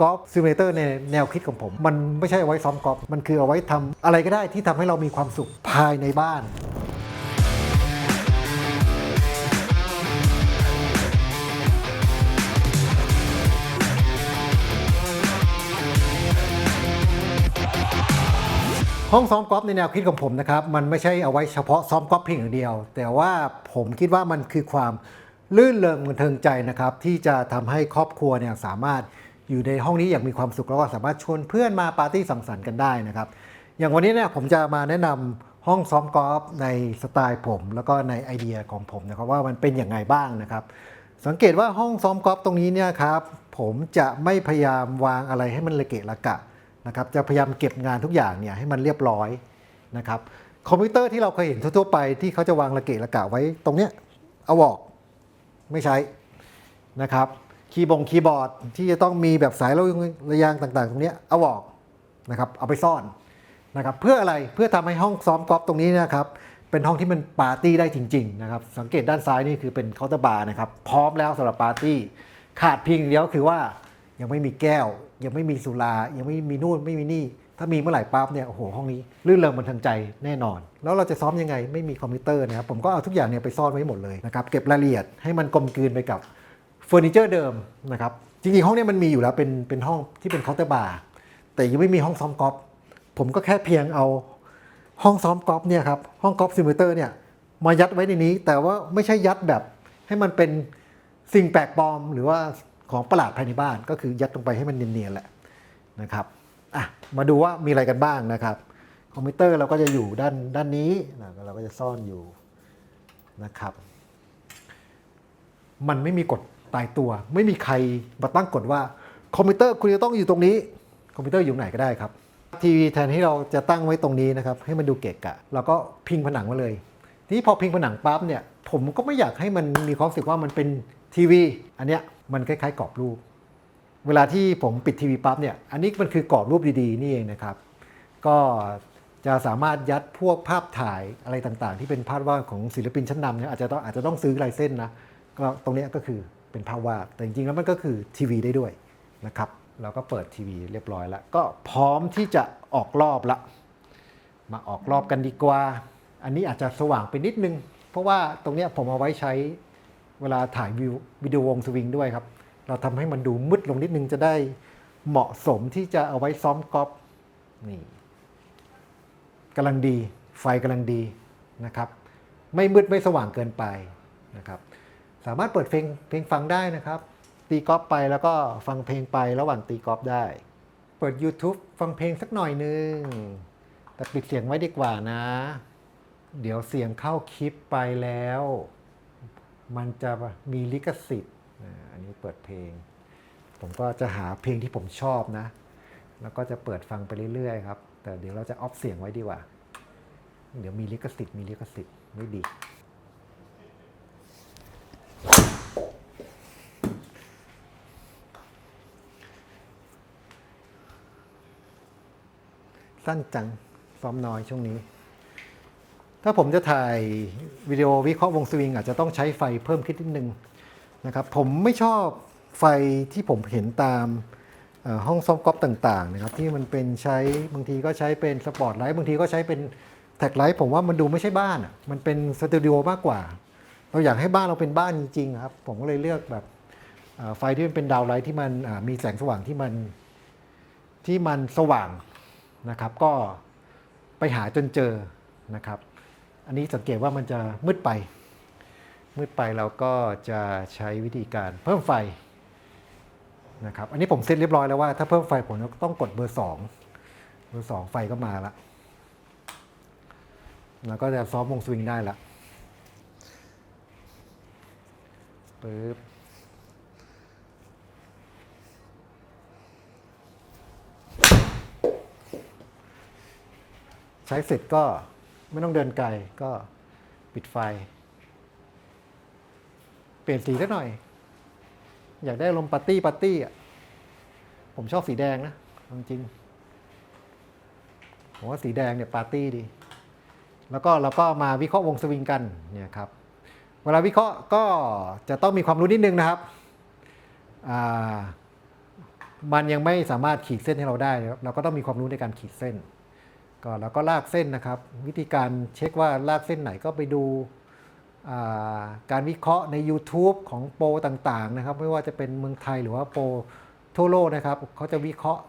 กอล์ฟซิมูเลเตอร์ในแนวคิดของผม มันไม่ใช่เอาไว้ซ้อมกอล์ฟมันคือเอาไว้ทำอะไรก็ได้ที่ทำให้เรามีความสุขภายในบ้านห้องซ้อมกอล์ฟในแนวคิดของผมนะครับ มันไม่ใช่เอาไว้เฉพาะซ้อมกอล์ฟเพียงอย่างเดียว แต่ว่าผมคิดว่ามันคือความลื่นเริงบันเทิงใจนะครับ ที่จะทำให้ครอบครัวเนี่ยสามารถ อยู่ในห้องนี้อย่างมีความสุขแล้วก็สามารถชวนเพื่อนมาปาร์ตี้สังสรรค์กันได้นะครับ อย่างวันนี้เนี่ยผมจะมาแนะนำห้องซ้อมกอล์ฟในสไตล์ผม แล้วก็ในไอเดียของผมนะครับว่ามันเป็นอย่างไงบ้างนะครับ สังเกตว่าห้องซ้อมกอล์ฟตรงนี้เนี่ยครับผมจะไม่พยายามวางอะไรให้มันระเกะระกะนะครับจะพยายามเก็บงานทุกอย่างเนี่ยให้มันเรียบร้อยนะครับคอมพิวเตอร์ที่เราเคยเห็นทั่วๆไปที่เขาจะวางระเกะระกะไว้ตรงเนี้ยเอาออกไม่ใช้นะครับ คีย์บงคีย์บอร์ดที่จะต้องมีแบบสายระยางต่างๆ ตรงนี้เอาออกนะครับเอาไปซ่อนนะครับเพื่ออะไรเพื่อทำให้ห้องซ้อมกอล์ฟตรงนี้นะครับเป็นห้องที่มันปาร์ตี้ได้จริงๆนะครับสังเกตด้านซ้ายนี่คือเป็นเคาน์เตอร์บาร์นะครับพร้อมแล้วสำหรับปาร์ตี้ขาดเพียงเดียวคือว่ายังไม่มีแก้ว ยังไม่มีสุรา ยังไม่มีนู่นไม่มีนี่ ถ้ามีเมื่อไหร่ปั๊บเนี่ยโอ้โหห้องนี้ลื่นเริงบันเทิงใจแน่นอน แล้วเราจะซ้อมยังไงไม่มีคอมพิวเตอร์นะครับผมก็เอาทุกอย่างเนี่ยไปซ่อนไว้หมดเลยนะครับเก็บรายละเอียดให้มันกลมกลืนไปกับ เฟอร์นิเจอร์เดิมนะครับจริงๆห้องนี้มันมีอยู่แล้วเป็นเป็นห้องที่เป็นเคาน์เตอร์บาร์แต่ยังไม่มีห้องซ้อมกอล์ฟผมก็แค่เพียงเอาห้องซ้อมกอล์ฟเนี่ยครับห้องกอล์ฟซิมูเลเตอร์เนี่ยมายัดไว้ในนี้ แต่ว่าไม่ใช่ยัดแบบให้มันเป็นสิ่งแปลกปลอม หรือว่าของประหลาดภายในบ้าน ก็คือยัดลงไปให้มันเนียนๆแหละนะครับอะมาดูว่ามีอะไรกันบ้างนะครับ คอมพิวเตอร์เราก็จะอยู่ด้านด้านนี้นะเราก็จะซ่อนอยู่นะครับ มันไม่มีกฎ ตายตัว ไม่มีใครมาตั้งกฎว่าคอมพิวเตอร์คุณจะต้องอยู่ตรงนี้ คอมพิวเตอร์อยู่ไหนก็ได้ครับ ทีวีแทนที่เราจะตั้งไว้ตรงนี้นะครับ ให้มันดูเกะกะ เราก็พิงผนังมาเลย ทีนี้พอพิงผนังปั๊บเนี่ย ผมก็ไม่อยากให้มันมีความรู้สึกว่ามันเป็นทีวี อันเนี้ยมันคล้ายๆกรอบรูป เวลาที่ผมปิดทีวีปั๊บเนี่ย อันนี้มันคือกรอบรูปดีๆ นี่เองนะครับ ก็จะสามารถยัดพวกภาพถ่ายอะไรต่างๆ ที่เป็นภาพวาดของศิลปินชั้นนำเนี่ยอาจจะต้องอาจจะต้องซื้อลายเส้นนะก็ตรงนี้ก็คือ เป็นภาพวาดแต่จริงๆแล้วมันก็คือทีวีได้ด้วยนะครับเราก็เปิดทีวีเรียบร้อยแล้ว ก็พร้อมที่จะออกรอบละ มาออกรอบกันดีกว่า อันนี้อาจจะสว่างไปนิดนึง เพราะว่าตรงนี้ผมเอาไว้ใช้เวลาถ่ายวิววิดีโอวงสวิงด้วยครับ เราทำให้มันดูมืดลงนิดนึงจะได้เหมาะสมที่จะเอาไว้ซ้อมกอล์ฟนี่กำลังดีไฟกำลังดีนะครับ ไม่มืดไม่สว่างเกินไปนะครับ สามารถเปิดเพลงเพลงฟังได้นะครับ ตีกอล์ฟไปแล้วก็ฟังเพลงไประหว่างตีกอล์ฟได้ เปิด YouTube ฟังเพลงสักหน่อยนึง แต่ปิดเสียงไว้ดีกว่านะ เดี๋ยวเสียงเข้าคลิปไปแล้ว มันจะมีลิขสิทธิ์อันนี้เปิดเพลง ผมก็จะหาเพลงที่ผมชอบนะ แล้วก็จะเปิดฟังไปเรื่อยๆครับ แต่เดี๋ยวเราจะออฟเสียงไว้ดีกว่า เดี๋ยวมีลิขสิทธิ์มีลิขสิทธิ์ไม่ดี สั้นจังซ้อมน้อยช่วงนี้ ถ้าผมจะถ่ายวิดีโอวิเคราะห์วงสวิงอาจจะต้องใช้ไฟเพิ่มขึ้นนิดนึงนะครับ ผมไม่ชอบไฟที่ผมเห็นตามห้องซ้อมกอล์ฟต่างๆนะครับที่มันเป็นใช้บางทีก็ใช้เป็นสปอร์ตไลท์บางทีก็ใช้เป็นแท็กไลท์ผมว่ามันดูไม่ใช่บ้านอะมันเป็นสตูดิโอมากกว่า เราอยากให้บ้านเราเป็นบ้านจริงๆครับ ผมก็เลยเลือกแบบไฟที่มันเป็นดาวไลท์ที่มันมีแสงสว่างที่มันที่มันสว่าง นะครับ ก็ไปหาจนเจอนะครับ อันนี้สังเกตว่ามันจะมืดไป มืดไปเราก็จะใช้วิธีการเพิ่มไฟนะครับ อันนี้ผมเซตเรียบร้อยแล้วว่าถ้าเพิ่มไฟผมต้องกดเบอร์สองเบอร์สองไฟก็มาละแล้วก็จะซ้อมวงสวิงได้ละปึ๊บ ใช้เสร็จก็ไม่ต้องเดินไกลก็ปิดไฟ เปลี่ยนสีสักหน่อย อยากได้ลมปาร์ตี้ปาร์ตี้อะผมชอบสีแดงนะจริงผมว่าสีแดงเนี่ยปาร์ตี้ดี แล้วก็เราก็มาวิเคราะห์วงสวิงกันเนี่ยครับ เวลาวิเคราะห์ก็จะต้องมีความรู้นิดนึงนะครับมันยังไม่สามารถขีดเส้นให้เราได้ เราก็ต้องมีความรู้ในการขีดเส้น ก็เราก็ลากเส้นนะครับ วิธีการเช็คว่าลากเส้นไหนก็ไปดูาการวิเคราะห์ใน YouTube ของโปรต่างๆนะครับ ไม่ว่าจะเป็นเมืองไทยหรือว่าโปรทั่วโลกนะครับเขาจะวิเคราะห์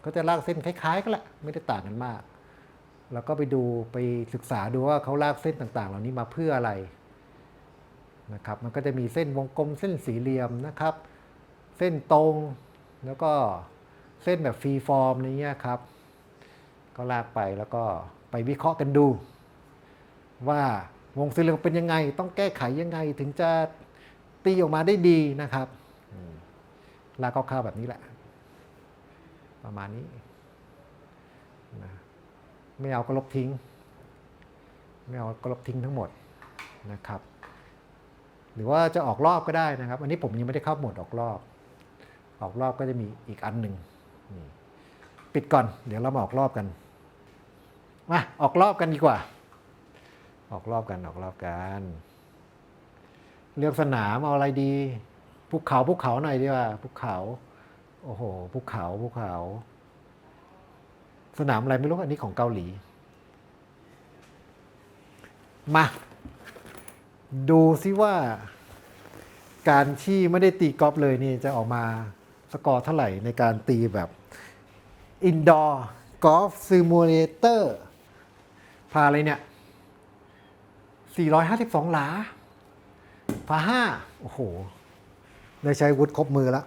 เขาจะลากเส้นคล้ายๆกันแหละไม่ได้ต่างกันมาก แล้วก็ไปดูไปศึกษาดูว่าเขาลากเส้นต่างๆ เหล่านี้มาเพื่ออะไรนะครับมันก็จะมีเส้นวงกลมเส้นสี่เหลี่ยมนะครับ เส้นตรงแล้วก็เส้นแบบฟรีฟอร์มอะไรเงี้ครับ ก็ลากไปแล้วก็ไปวิเคราะห์กันดู ว่าวงสีเหลี่ยมเป็นยังไง ต้องแก้ไขยังไงถึงจะตีออกมาได้ดีนะครับลากคร่าวๆแบบนี้แหละ ประมาณนี้นะไม่เอาก็ลบทิ้ง ไม่เอาก็ลบทิ้งทั้งหมดนะครับ หรือว่าจะออกรอบก็ได้นะครับ อันนี้ผมยังไม่ได้เข้าหมดออกรอบ ออกรอบก็จะมีอีกอันหนึ่งปิดก่อน เดี๋ยวเรามาออกรอบกัน มาออกรอบกันดีกว่า ออกรอบกันออกรอบกัน เลือกสนามเอาอะไรดีภูเขาภูเขาหน่อยดีกว่าภูเขา โอ้โหภูเขาภูเขา สนามอะไรไม่รู้อันนี้ของเกาหลี มา ดูซิว่า การที่ไม่ได้ตีกอล์ฟเลยนี่จะออกมาสกอร์เท่าไหร่ในการตีแบบอินดอร์กอล์ฟซิมูเลเตอร์ พาอะไรเนี่ย452 หลาพาห้าโอ้โห ได้ใช้วุฒิครบมือแล้ว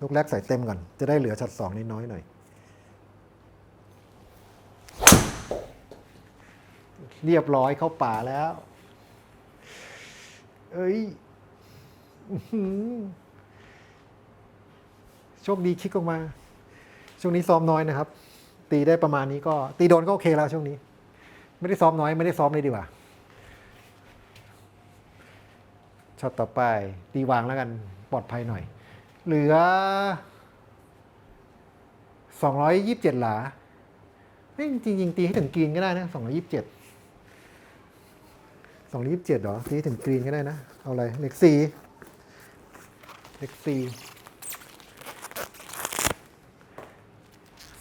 ลูกแรกใส่เต็มก่อน จะได้เหลือช็อตสองนิดน้อยหน่อย เรียบร้อยเข้าป่าแล้ว เอ้ยโชคดีคิกออกมา ช่วงนี้ซ้อมน้อยนะครับ ตีได้ประมาณนี้ก็ ตีโดนก็โอเคแล้วช่วงนี้ ไม่ได้ซ้อมน้อยไม่ได้ซ้อมเลยดีกว่าช็อตต่อไป ตีวางแล้วกันปลอดภัยหน่อย เหลือ 227 หลาเฮ้ยจริงตีให้ถึงกรีนก็ได้นะ 227สองยี่สิบเจ็ดหรอตีถึงกรีนก็ได้นะ เอาอะไร เลขสี่เลขสี่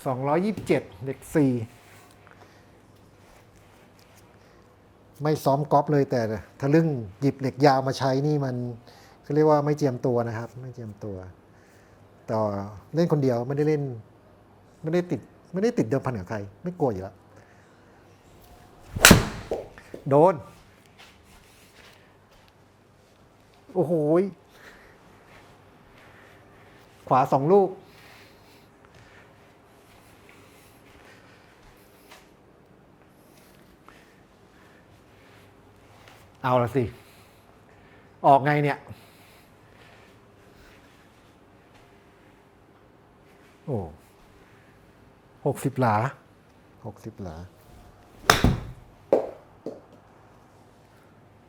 สองร้อยยี่สิบเจ็ดเลขสี่ไม่ซ้อมกอล์ฟเลยแต่ทะลึ่งหยิบเหล็กยาวมาใช้นี่มันเขาเรียกว่าไม่เจียมตัวนะครับ ไม่เจียมตัว ต่อเล่นคนเดียวไม่ได้เล่น ไม่ได้ติด ไม่ได้ติดเดิมพันกับใคร ไม่กลัวอยู่แล้ว โดน โอ้โหขวาสองลูก เอาละสิ ออกไงเนี่ย โอ้หกสิบหลาหกสิบหลา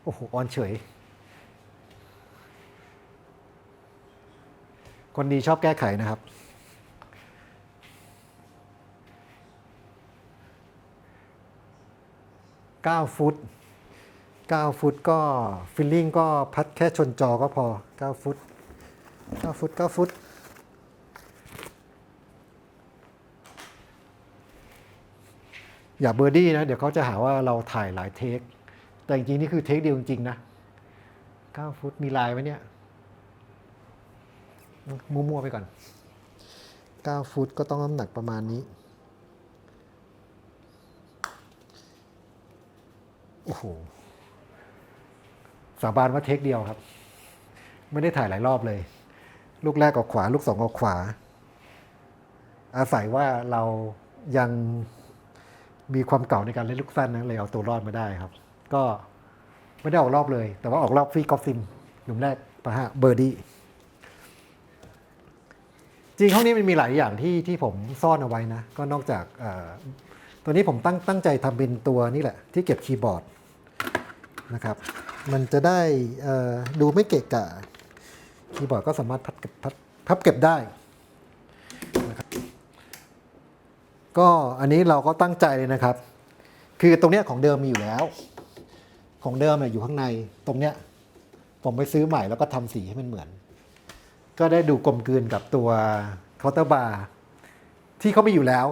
โอ้โห ออนเฉย คนดีชอบแก้ไขนะครับ9ฟุต 9 ฟุตก็ฟิลลิ่งก็พัดแค่ชนจอก็พอ 9 ฟุต 9 ฟุต 9 ฟุต อย่าเบอร์ดี้นะ เดี๋ยวเขาจะหาว่าเราถ่ายหลายเทค แต่จริงๆ นี่คือเทคเดียวจริงๆ นะ 9 ฟุตมีลายไหมเนี่ย มั่วๆ ไปก่อน 9 ฟุตก็ต้องน้ำหนักประมาณนี้โอ้โห สาบานว่าเทคเดียวครับ ไม่ได้ถ่ายหลายรอบเลย ลูกแรกออกขวา ลูกสองออกขวา อาศัยว่าเรายังมีความเก่าในการเล่นลูกสั้นนะเลยเอาตัวรอดมาได้ครับ ก็ไม่ได้ออกรอบเลย แต่ว่าออกรอบฟรีกอล์ฟซิมหลุมแรกปะฮะเบอร์ดี้จริงห้องนี้มันมีหลายอย่างที่ที่ผมซ่อนเอาไว้นะ ก็นอกจากตัวนี้ผมตั้งตั้งใจทำเป็นตัวนี่แหละ ที่เก็บคีย์บอร์ดนะครับ มันจะได้ดูไม่เกะกะคีย์บอร์ดก็สามารถพับเก็บพับพับเก็บได้นะครับก็อันนี้เราก็ตั้งใจเลยนะครับ คือตรงเนี้ยของเดิมมีอยู่แล้ว ของเดิมเนี่ยอยู่ข้างในตรงเนี้ยผมไปซื้อใหม่แล้วก็ทำสีให้มันเหมือน ก็ได้ดูกลมกลืนกับตัวเคาน์เตอร์บาร์ที่เขามีอยู่แล้ว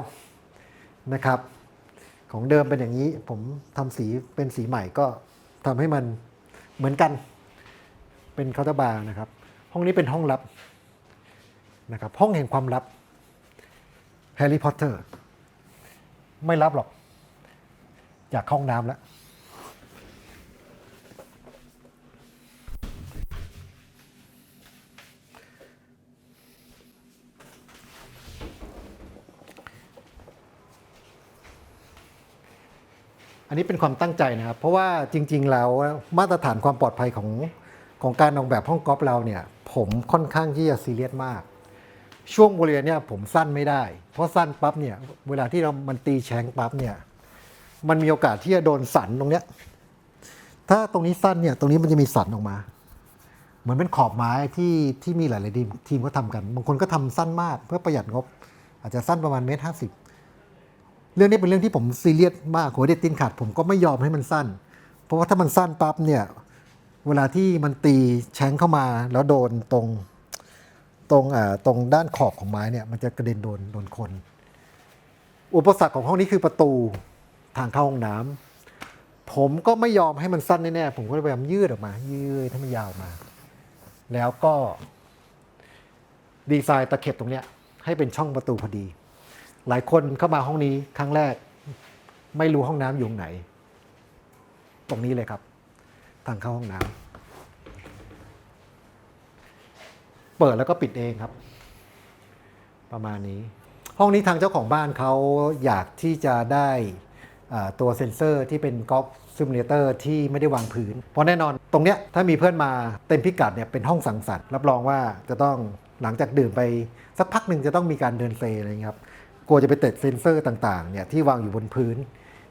นะครับ ของเดิมเป็นอย่างนี้ผมทำสีเป็นสีใหม่ก็ทำให้มัน เหมือนกัน เป็นเคาน์เตอร์บาร์นะครับ ห้องนี้เป็นห้องลับนะครับ ห้องแห่งความลับแฮร์รี่พอตเตอร์ไม่ลับหรอก อยากเข้าห้องน้ำแล้ว อันนี้เป็นความตั้งใจนะครับ เพราะว่าจริง ๆ แล้วมาตรฐานความปลอดภัยของของการออกแบบห้องกอล์ฟเราเนี่ย ผมค่อนข้างที่จะซีเรียสมาก ช่วงบริเวณเนี่ยผมสั้นไม่ได้ เพราะสั้นปั๊บเนี่ยเวลาที่เรามันตีแชงปั๊บเนี่ยมันมีโอกาสที่จะโดนสันตรงเนี้ยถ้าตรงนี้สั้นเนี่ยตรงนี้มันจะมีสันออกมา เหมือนเป็นขอบไม้ที่ที่มีหลายๆทีมทีมก็ทำกัน บางคนก็ทำสั้นมากเพื่อประหยัดงบ อาจจะสั้นประมาณเมตรห้าสิบ เรื่องนี้เป็นเรื่องที่ผมซีเรียสมากหัวเด็ดตีนขาดผมก็ไม่ยอมให้มันสั้น เพราะว่าถ้ามันสั้นปั๊บเนี่ยเวลาที่มันตีแชงเข้ามาแล้วโดนตรงตรงอ่าตรงด้านขอบของไม้เนี่ยมันจะกระเด็นโดนโดนคน อุปสรรคของห้องนี้คือประตูทางเข้าห้องน้ำผมก็ไม่ยอมให้มันสั้นแน่ๆผมก็พยายามยืดออกมา ยืดให้มันยาวมา แล้วก็ดีไซน์ตะเข็บตรงเนี้ยให้เป็นช่องประตูพอดี หลายคนเข้ามาห้องนี้ครั้งแรก ไม่รู้ห้องน้ำอยู่ไหน ตรงนี้เลยครับ ทางเข้าห้องน้ำเปิดแล้วก็ปิดเองครับ ประมาณนี้ ห้องนี้ทางเจ้าของบ้านเขาอยากที่จะได้ตัวเซ็นเซอร์ที่เป็นก๊อล์ฟซิมูเลเตอร์ที่ไม่ได้วางพื้น เพราะแน่นอนตรงเนี้ยถ้ามีเพื่อนมาเต็มพิกัดเนี่ยเป็นห้องสังสรรค์รับรองว่าจะต้องหลังจากดื่มไปสักพักหนึ่งจะต้องมีการเดินเซอะไรอย่างเงี้ยครับ ลัวจะไปเตะเซ็นเซอร์ต่างๆเนี่ยที่วางอยู่บนพื้น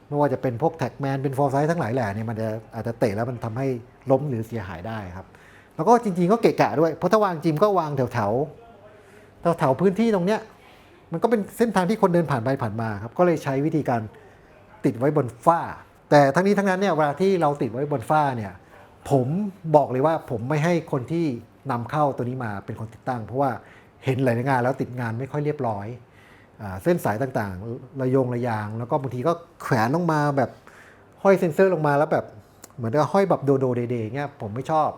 ไม่ว่าจะเป็นพวกแท็กแมนเป็นฟอร์ไซส์ทั้งหลายแหล่เนี่ยมันจะอาจจะเตะแล้วมันทำให้ล้มหรือเสียหายได้ครับ แล้วก็จริงๆก็เกะกะด้วยเพราะถ้าวางจิมก็วางแถวๆแถวๆพื้นที่ตรงเนี้ยมันก็เป็นเส้นทางที่คนเดินผ่านไปผ่านมาครับก็เลยใช้วิธีการติดไว้บนฝ้า แต่ทั้งนี้ทั้งนั้นเนี่ยเวลาที่เราติดไว้บนฝ้าเนี่ยผมบอกเลยว่าผมไม่ให้คนที่นำเข้าตัวนี้มาเป็นคนติดตั้ง เพราะว่าเห็นหลายงานแล้วติดงานไม่ค่อยเรียบร้อย เส้นสายต่างๆ ระยงระยาง แล้วก็บางทีก็แขวนลงมาแบบห้อยเซ็นเซอร์ลงมาแล้วแบบเหมือนกับห้อยแบบโดโดเดเดเงี้ยผมไม่ชอบ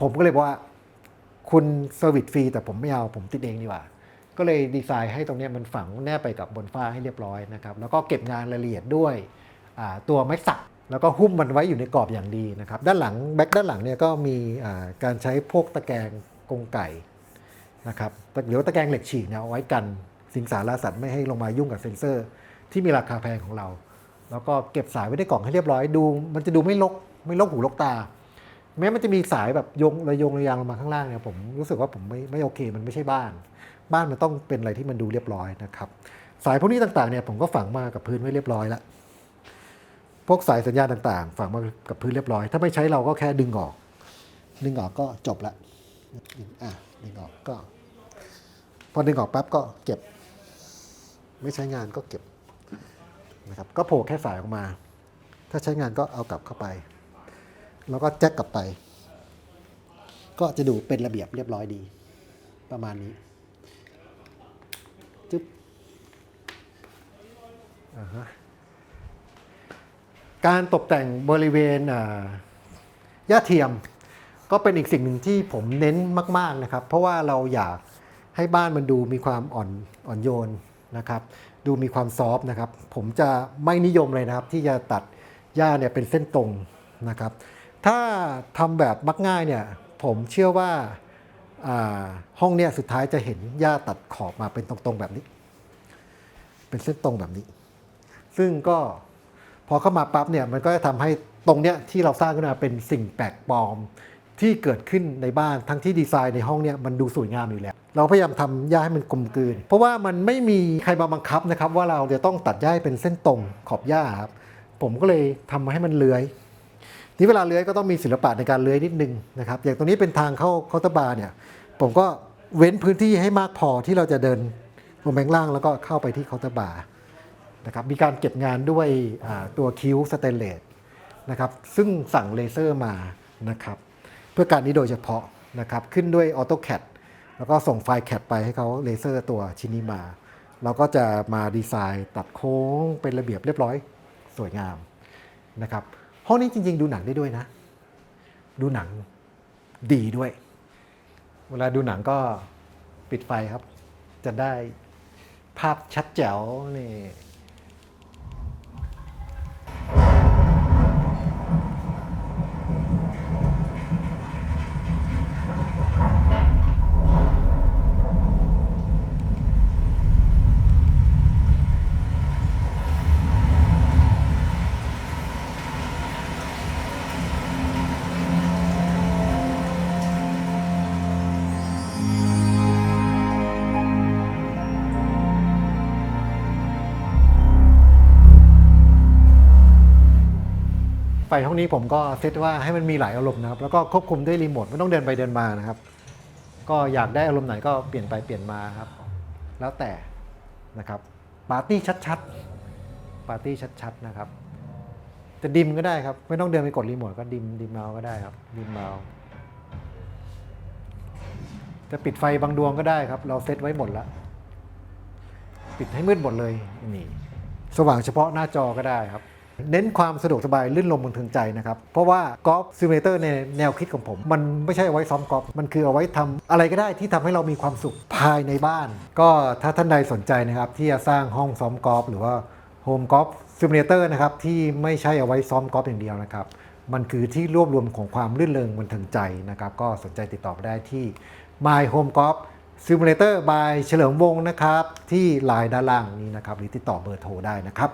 ผมก็เลยบอกว่าคุณเซอร์วิสฟรีแต่ผมไม่เอา ผมติดเองดีกว่า ก็เลยดีไซน์ให้ตรงนี้มันฝังแนบไปกับบนฝ้าให้เรียบร้อยนะครับแล้วก็เก็บงานรายละเอียดด้วยตัวไม้สักแล้วก็หุ้มมันไว้อยู่ในกรอบอย่างดีนะครับ ด้านหลังแบ็คด้านหลังเนี่ยก็มีการใช้พวกตะแกรงกรงไก่นะครับหรือว่าตะแกรงเหล็กฉีกเนี่ยเอาไว้กัน สิงสารสัตว์ไม่ให้ลงมายุ่งกับเซ็นเซอร์ ที่มีราคาแพงของเรา แล้วก็เก็บสายไว้ในกล่องให้เรียบร้อยดู มันจะดูไม่ลกไม่ลกหูลกตา แม้มันจะมีสายแบบยงระยงระยางลงมาข้างล่างเนี่ยผมรู้สึกว่าผมไม่ไม่โอเค มันไม่ใช่บ้าน บ้านมันต้องเป็นอะไรที่มันดูเรียบร้อยนะครับสายพวกนี้ต่างๆเนี่ยผมก็ฝังมากับพื้นไว้เรียบร้อยแล้วพวกสายสัญญาณต่างๆ ฝังมากับพื้นเรียบร้อย ถ้าไม่ใช้เราก็แค่ดึงออก ดึงออกก็จบละอะดึงออกก็ พอดึงออกปั๊บก็เก็บ ไม่ใช้งานก็เก็บนะครับก็โผล่แค่สายออกมา ถ้าใช้งานก็เอากลับเข้าไป แล้วก็แจ็คกลับไป ก็จะดูเป็นระเบียบเรียบร้อยดี ประมาณนี้จึ๊บการตกแต่งบริเวณอ่าหญ้าเทียม ก็เป็นอีกสิ่งหนึ่งที่ผมเน้นมาก ๆนะครับ เพราะว่าเราอยากให้บ้านมันดูมีความอ่อนอ่อนโยน นะครับ ดูมีความซอฟต์นะครับ ผมจะไม่นิยมเลยนะครับ ที่จะตัดหญ้าเนี่ยเป็นเส้นตรงนะครับ ถ้าทำแบบมักง่ายเนี่ยผมเชื่อว่าอ่าห้องเนี่ยสุดท้ายจะเห็นหญ้าตัดขอบมาเป็นตรงๆแบบนี้ เป็นเส้นตรงแบบนี้ ซึ่งก็พอเข้ามาปั๊บเนี่ยมันก็จะทำให้ตรงเนี้ยที่เราสร้างขึ้นมาเป็นสิ่งแปลกปลอม ที่เกิดขึ้นในบ้านทั้งที่ดีไซน์ในห้องเนี่ยมันดูสวยงามอยู่แล้ว เราพยายามทำหญ้าให้มันกลมกลืน เพราะว่ามันไม่มีใครมาบังคับนะครับ ว่าเราจะต้องตัดหญ้าให้เป็นเส้นตรงขอบหญ้าครับผมก็เลยทำให้มันเลื้อยที่เวลาเลื้อยก็ต้องมีศิลปะในการเลื้อยนิดนึงนะครับ อย่างตรงนี้เป็นทางเข้าเคาน์เตอร์บาร์เนี่ย ผมก็เว้นพื้นที่ให้มากพอที่เราจะเดินลงไปข้างล่างแล้วก็เข้าไปที่เคาน์เตอร์บาร์นะครับมีการเก็บงานด้วยตัวคิ้วสเตนเลสนะครับซึ่งสั่งเลเซอร์มานะครับ เพื่อการนี้โดยเฉพาะนะครับขึ้นด้วย AutoCAD แล้วก็ส่งไฟล์แคปไปให้เขาเลเซอร์ตัวชิ้นนี้มา เราก็จะมาดีไซน์ตัดโค้งเป็นระเบียบเรียบร้อยสวยงามนะครับห้องนี้จริง ๆ ดูหนังได้ด้วยนะ ดูหนังดีด้วย เวลาดูหนังก็ปิดไฟครับ จะได้ภาพชัดแจ๋วนี่ ฟห้องนี้ผมก็เซตว่าให้มันมีหลายอารมณ์นะครับ แล้วก็ควบคุมด้วยรีโมทไม่ต้องเดินไปเดินมานะครับ ก็อยากได้อารมณ์ไหนก็เปลี่ยนไปเปลี่ยนมาครับ แล้วแต่นะครับปาร์ตี้ชัดๆปาร์ตี้ชัดๆนะครับจะดิมก็ได้ครับ ไม่ต้องเดินไปกดรีโมทก็ดิมดิมเมาก็ได้ครับดิมเมาจะปิดไฟบางดวงก็ได้ครับ เราเซตไว้หมดแล้วปิดให้มืดหมดเลยนี่สว่างเฉพาะหน้าจอก็ได้ครับ เน้นความสะดวกสบายลื่นลมบนเทิงใจนะครับ เพราะว่ากอล์ฟซิมูเลเตอร์ในแนวคิดของผม มันไม่ใช่เอาไว้ซ้อมกอล์ฟมันคือเอาไว้ทำอะไรก็ได้ที่ทำให้เรามีความสุขภายในบ้าน ก็ถ้าท่านใดสนใจนะครับ ที่จะสร้างห้องซ้อมกอล์ฟหรือว่าโฮมกอล์ฟซิมูเลเตอร์นะครับที่ไม่ใช่เอาไว้ซ้อมกอล์ฟอย่างเดียวนะครับมันคือที่รวบรวมของความลื่นเริงบนเทิงใจนะครับ ก็สนใจติดต่อได้ที่ My Home Golf Simulator by เฉลิมวงศ์นะครับ ที่ไลน์ด้านล่างนี้นะครับ หรือติดต่อเบอร์โทรได้นะครับ